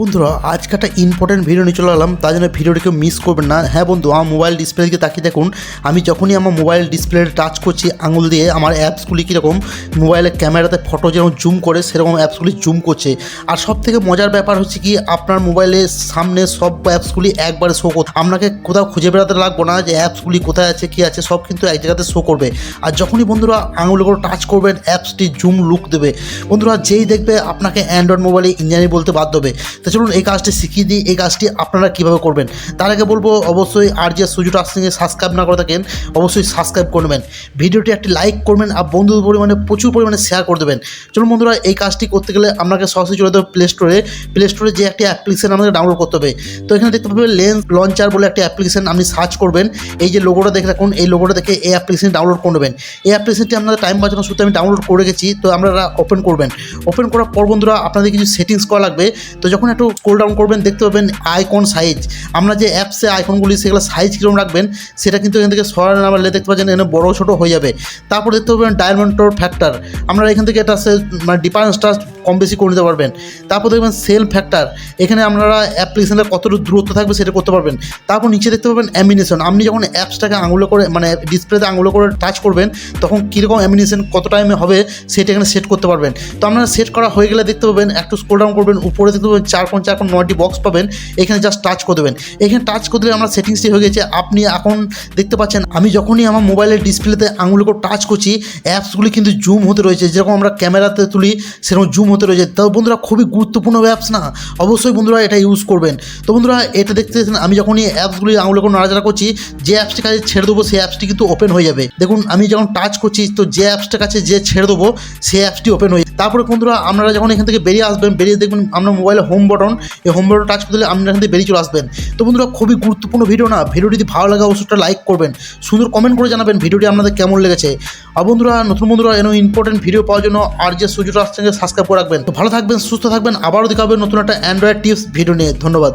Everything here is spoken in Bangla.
বন্ধুরা, আজকে একটা ইম্পর্টেন্ট ভিডিও নিয়ে চলে এলাম। তার জন্য ভিডিওটিকে মিস করবেন না। হ্যাঁ বন্ধু, আমার মোবাইল ডিসপ্লে দিকে তাকিয়ে দেখুন। আমি যখনই আমার মোবাইল ডিসপ্লে টাচ করছি, আঙুল দিয়ে, আমার অ্যাপসগুলি কীরকম মোবাইলের ক্যামেরাতে ফটো যেরকম জুম করে, সেরকম অ্যাপসগুলি জুম করছে। আর সব থেকে মজার ব্যাপার হচ্ছে কি, আপনার মোবাইলের সামনে সব অ্যাপসগুলি একবারে শো করতে আপনাকে কোথাও খুঁজে বেড়াতে লাগবো না যে অ্যাপসগুলি কোথায় আছে, কী আছে, সব কিন্তু এক জায়গাতে শো করবে। আর যখনই বন্ধুরা আঙুলে করে টাচ করবেন অ্যাপসটি জুম লুক দেবে। বন্ধুরা, যেই দেখবে, আপনাকে অ্যান্ড্রয়েড মোবাইলে ইঞ্জিনিয়ারিং বলতে বাধ্য হবে। তো চলুন এই কাজটি শিখিয়ে দিই, এই কাজটি আপনারা কীভাবে করবেন। তার আগে বলব, অবশ্যই আর যে সুযোগ আসছে সাবস্ক্রাইব না করে থাকেন, অবশ্যই সাবস্ক্রাইব করবেন ভিডিওটি একটি লাইক করবেন আর বন্ধুদের পরিমাণে প্রচুর পরিমাণে শেয়ার করে দেবেন। চলুন বন্ধুরা, এই কাজটি করতে গেলে আপনাকে সরাসরি চলে দেবে প্লে স্টোরে প্লে স্টোরে যে একটি অ্যাপ্লিকেশন আমাদের ডাউনলোড করতে হবে। তো এখানে দেখতে পাবেন লেন্স লঞ্চার বলে একটি অ্যাপ্লিকেশন আপনি সার্চ করবেন। এই যে লোগোটা দেখে রাখুন, এই লোগোটা দেখে এই অ্যাপ্লিকেশন ডাউনলোড করে নেবেন। এই অ্যাপ্লিকেশনটি আপনাদের টাইম বাঁচানোর সূত্রে আমি ডাউনলোড করে রেখেছি তো আপনারা ওপেন করবেন। ওপেন করার পর বন্ধুরা, আপনাদের কিছু সেটিংস করা লাগবে। তো যখন একটু স্ক্রোল ডাউন করবেন, দেখতে পাবেন আইকন সাইজ আমরা যে অ্যাপসে আইকনগুলি সেগুলো সাইজ কীরকম রাখবেন, সেটা কিন্তু এখান থেকে সরানো না পারলে দেখতে পাচ্ছেন এখানে বড়ো ছোটো হয়ে যাবে। তারপর দেখতে পাবেন ডায়মন্ডর ফ্যাক্টর আমরা এখান থেকে এটা মানে ডিফারেন্সটা কম বেশি করে নিতে পারবেন। তারপর দেখবেন সেল ফ্যাক্টর এখানে আপনারা অ্যাপ্লিকেশনের কতটুকু দূরত্ব থাকবে সেটা করতে পারবেন। তারপর নিচে দেখতে পাবেন অ্যামিনেশন আপনি যখন অ্যাপসটাকে আঙুলে করে মানে ডিসপ্লেতে আঙুলে করে টাচ করবেন, তখন কীরকম অ্যামিনেশন কত টাইমে হবে সেটা এখানে সেট করতে পারবেন। তো আপনারা সেট করা হয়ে গেলে দেখতে পাবেন, একটু স্ক্রোল ডাউন করবেন, উপরে দেখতে পাবেন চার কোন চার কোন নয়টি বক্স পাবেন, এখানে জাস্ট টাচ করে দেবেন। এখানে টাচ করে দিলে আমার সেটিংসটি হয়ে গেছে, আপনি এখন দেখতে পাচ্ছেন, আমি যখনই আমার মোবাইলের ডিসপ্লেতে আঙুলে করে টাচ করছি অ্যাপসগুলি কিন্তু জুম হতে রয়েছে, যেরকম আমরা ক্যামেরাতে তুলি, সেরকম জুম হতে রয়েছে। তো বন্ধুরা, খুবই গুরুত্বপূর্ণ অ্যাপস না? অবশ্যই বন্ধুরা এটা ইউজ করবেন। তো বন্ধুরা, এটা দেখতে আমি যখন এই অ্যাপসগুলি আঙুলে কোনো নাড়াচাড়া করছি, যে অ্যাপসটি কাছে ছেড়ে দেবো, সেই অ্যাপসটি কিন্তু ওপেন হয়ে যাবে। দেখুন, আমি যখন টাচ করছি, তো যে অ্যাপসটার কাছে যে ছেড়ে দেবো, সেই অ্যাপসটি ওপেন হয়ে তারপরে বন্ধুরা, আপনারা যখন এখান থেকে বেরিয়ে আসবেন, বেরিয়ে দেখবেন আপনার মোবাইলে হোম বটন এই হোম বটন টাচ করলে আপনারা এখান থেকে বেরিয়ে চলে আসবেন। তো বন্ধুরা, খুবই গুরুত্বপূর্ণ ভিডিও না? ভিডিওটি যদি ভালো লাগে, অবশ্যই লাইক করবেন। সুন্দর কমেন্ট করে জানাবেন ভিডিওটি আপনাদের কেমন লেগেছে। আর বন্ধুরা, নতুন বন্ধুরা, এরকম ইম্পর্টেন্ট ভিডিও পাওয়ার জন্য আর যে সুযোগ আসছে সাবস্ক্রাইব করে রাখবেন তো ভালো থাকবেন, সুস্থ থাকবেন। আবারও দেখাবেন নতুন একটা অ্যান্ড্রয়েড টিপস ভিডিও নিয়ে। ধন্যবাদ।